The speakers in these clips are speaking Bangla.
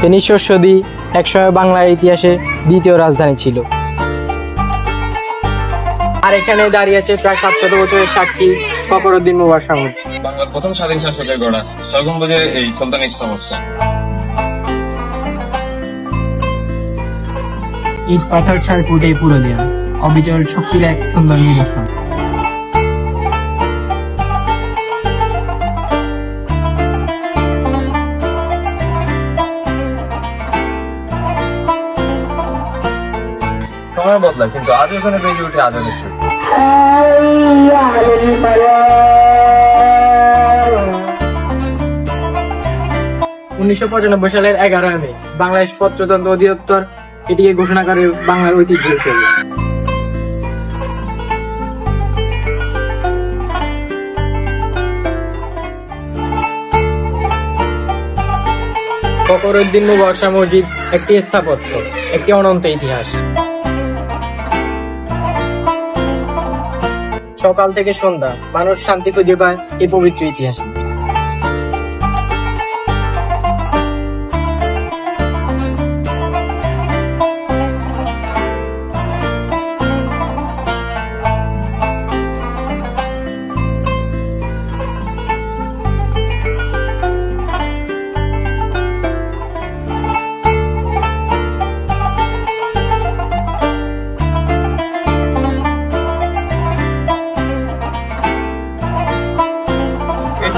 ফেনীশ্বর সদী একসময় বাংলার ইতিহাসে দ্বিতীয় রাজধানী ছিল। আর এখানে দাঁড়িয়ে আছে প্রায় সাতশত বছরের সাক্ষী ফখরুদ্দিন মুবারক মসজিদ বাংলার প্রথম স্বাধীন শাসকের গড়া সরগম্বুজের এই সুলতান স্থাপত্য ইট পাথর ছাড় ফুটে পুরো দেয়া অবিচল শক্তির এক সুন্দর নিদর্শন। সময় বদলায়, কিন্তু আজও এখানে বেজে উঠে সুর উনিশশো পঁচানব্বই সালের এগারোই মে, বাংলাদেশ অধিদপ্তর এটিকে ঘোষণা করে বাংলার ঐতিহ্য হিসেবে। মসজিদ একটি স্থাপত্য, একটি অনন্ত ইতিহাস। সকাল থেকে সন্ধ্যা। মানুষ শান্তি খুঁজে পায় এই পবিত্র ইতিহাসে।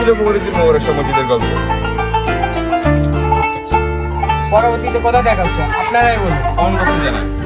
ছিল ফখরুদ্দিন মোবারক শাহ গল্প। পরবর্তীতে কথা দেখাচ্ছে। আপনারাই বলুন। অন্য কিছু জানান